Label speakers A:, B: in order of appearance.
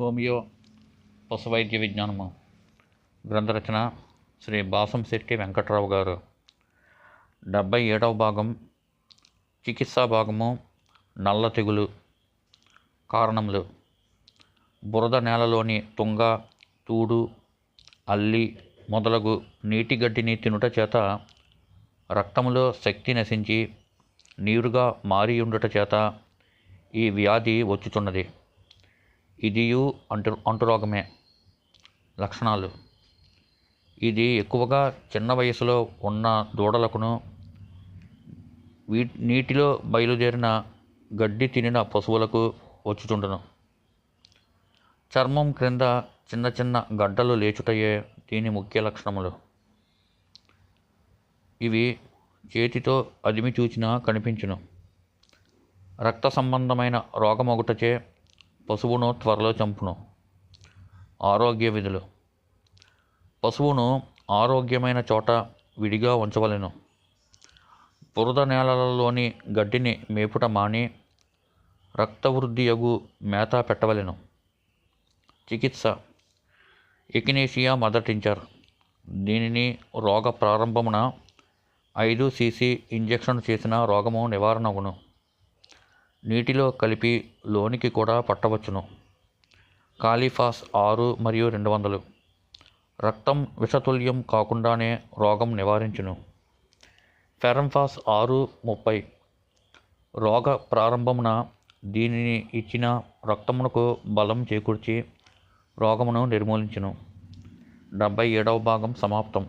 A: Homeo పశువైద్య విజ్ఞానము. గ్రంథరచన శ్రీ బాసం శెట్టి వెంకట్రావు గారు. డెబ్భై ఏడవ భాగం చికిత్సా భాగము నల్ల తెగులు కారణములు. బురద నేలలోని తుంగ తూడు అల్లి మొదలగు నీటి గడ్డిని తినుట చేత రక్తములో శక్తి నశించి నీరుగా మారి ఉండుట చేత ఈ వ్యాధి వచ్చుచున్నది. ఇదియు అంటు అంటురోగమే. లక్షణాలు. ఇది ఎక్కువగా చిన్న వయసులో ఉన్న దూడలకును వీ నీటిలో బయలుదేరిన గడ్డి తినిన పశువులకు వచ్చుచుండును. చర్మం క్రింద చిన్న చిన్న గడ్డలు లేచుటయే దీని ముఖ్య లక్షణములు. ఇవి చేతితో అదిమి చూచినా కనిపించును. రక్త సంబంధమైన రోగమొగుటచే పశువును త్వరలో చంపును. ఆరోగ్య విధులు. పశువును ఆరోగ్యమైన చోట విడిగా ఉంచవలెను. బురద నేలలలోని గడ్డిని మేపుట మాని రక్తవృద్ధియగు మేత పెట్టవలెను. చికిత్స. Echinacea mother tincture. దీనిని రోగ ప్రారంభమున ఐదు సీసీ ఇంజెక్షన్ చేసిన రోగము నివారణగును. నీటిలో కలిపి లోనికి కూడా పట్టవచ్చును. కాలిఫాస్ ఆరు మరియు రెండు వందలు. రక్తం విషతుల్యం కాకుండానే రోగం నివారించును. ఫెరంఫాస్ ఆరు ముప్పై. రోగ ప్రారంభమున దీనిని ఇచ్చిన రక్తమునకు బలం చేకూర్చి రోగమును నిర్మూలించును. డెబ్భై ఏడవ భాగం సమాప్తం.